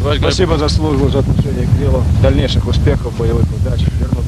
Спасибо за службу, за отношение к делу. Дальнейших успехов, боевых удач. Домой.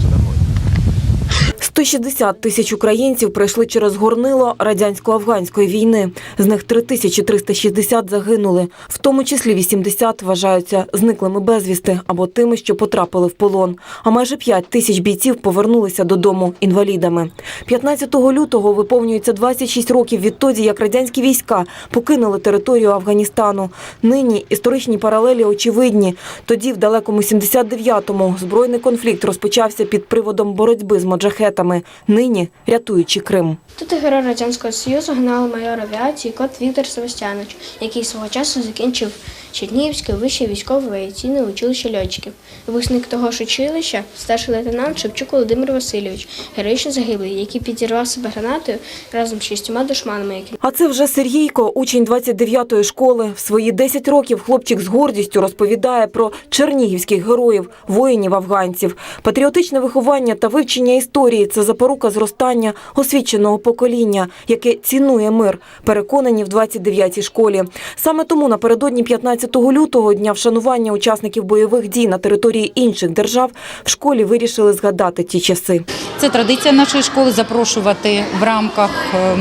160 тисяч українців пройшли через горнило радянсько-афганської війни. З них 3360 загинули, в тому числі 80 вважаються зниклими безвісти або тими, що потрапили в полон. А майже 5 тисяч бійців повернулися додому інвалідами. 15 лютого виповнюється 26 років відтоді, як радянські війська покинули територію Афганістану. Нині історичні паралелі очевидні. Тоді, в далекому 79-му, збройний конфлікт розпочався під приводом боротьби з моджахетами. Нині рятуючи Крим. Тут і герой Радянського Союзу, генерал-майор авіації кот Віктор Севастьянович, який свого часу закінчив Чернігівське вище військове авіаційне училище льотчиків. Випускник того ж училища, старший лейтенант Шевчук Володимир Васильович, героїчно загиблий, який підірвав себе гранатою разом з шістьма душманами, які А це вже Сергійко, учень 29-ї школи. В свої 10 років хлопчик з гордістю розповідає про чернігівських героїв, воїнів-афганців. Патріотичне виховання та вивчення історії – це запорука зростання освіченого покоління, яке цінує мир, переконані в 29-й школі. Саме тому напередодні 15 лютого, дня вшанування учасників бойових дій на території інших держав, в школі вирішили згадати ті часи. Це традиція нашої школи запрошувати в рамках е,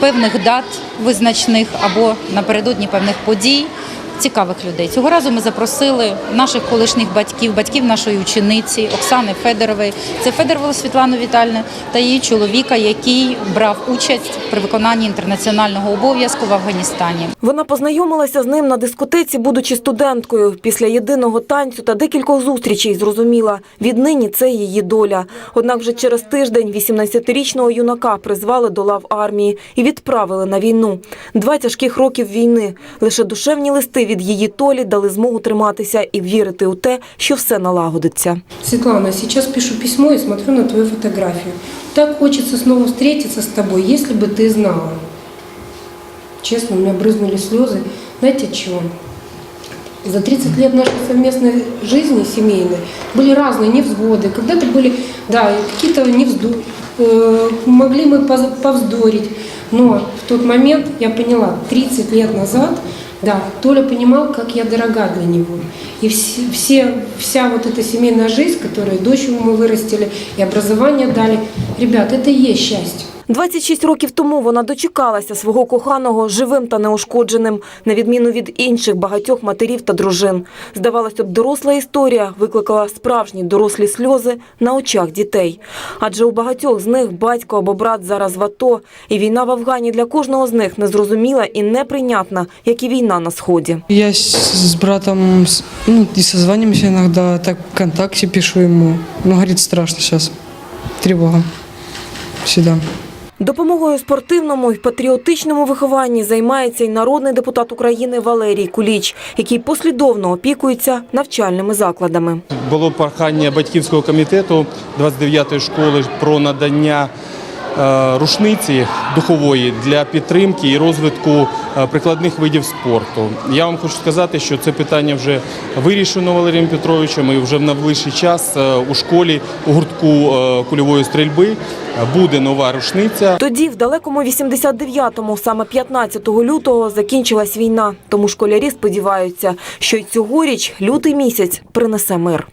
певних дат визначних або напередодні певних подій цікавих людей. Цього разу ми запросили наших колишніх батьків, батьків нашої учениці Оксани Федорової. Це Федорова Світлану Вітальну та її чоловіка, який брав участь при виконанні інтернаціонального обов'язку в Афганістані. Вона познайомилася з ним на дискотеці, будучи студенткою. Після єдиного танцю та декількох зустрічей зрозуміла, віднині це її доля. Однак вже через тиждень 18-річного юнака призвали до лав армії і відправили на війну. Два тяжких років війни. Лише душевні листи від її толі дали змогу триматися і вірити у те, що все налагодиться. Светлана, сейчас пишу письмо и смотрю на твою фотографию. Так хочется снова встретиться с тобой, если бы ты знала. Честно, у меня брызнули слезы. Знаете чего? За 30 лет нашей совместной жизни семейной были разные невзгоды. Когда-то были, да, какие-то невзду... э, могли мы поз- повздорить. Но в тот момент я поняла, 30 лет назад, да, Толя понимал, как я дорога для него. И все, все- вся вот эта семейная жизнь, которую дочь мы вырастили, и образование дали, ребят, это и есть счастье. 26 років тому вона дочекалася свого коханого живим та неушкодженим, на відміну від інших багатьох матерів та дружин. Здавалося б, доросла історія викликала справжні дорослі сльози на очах дітей. Адже у багатьох з них батько або брат зараз в АТО, і війна в Афгані для кожного з них незрозуміла і неприйнятна, як і війна на сході. Я с братом ну, и созваниваемся иногда, так ВКонтакте пишу ему. Ну, говорит, страшно сейчас. Тревога. Всегда. Допомогою спортивному і патріотичному вихованні займається й народний депутат України Валерій Куліч, який послідовно опікується навчальними закладами. Було прохання батьківського комітету 29-ї школи про надання рушниці духової для підтримки і розвитку е, прикладних видів спорту. Я вам хочу сказати, що це питання вже вирішено Валерієм Петровичем і вже в найближчий час е, у школі у гуртку е, кульової стрільби е, буде нова рушниця. Тоді, в далекому 89-му, саме 15 лютого, закінчилась війна. Тому школярі сподіваються, що й цьогоріч лютий місяць принесе мир.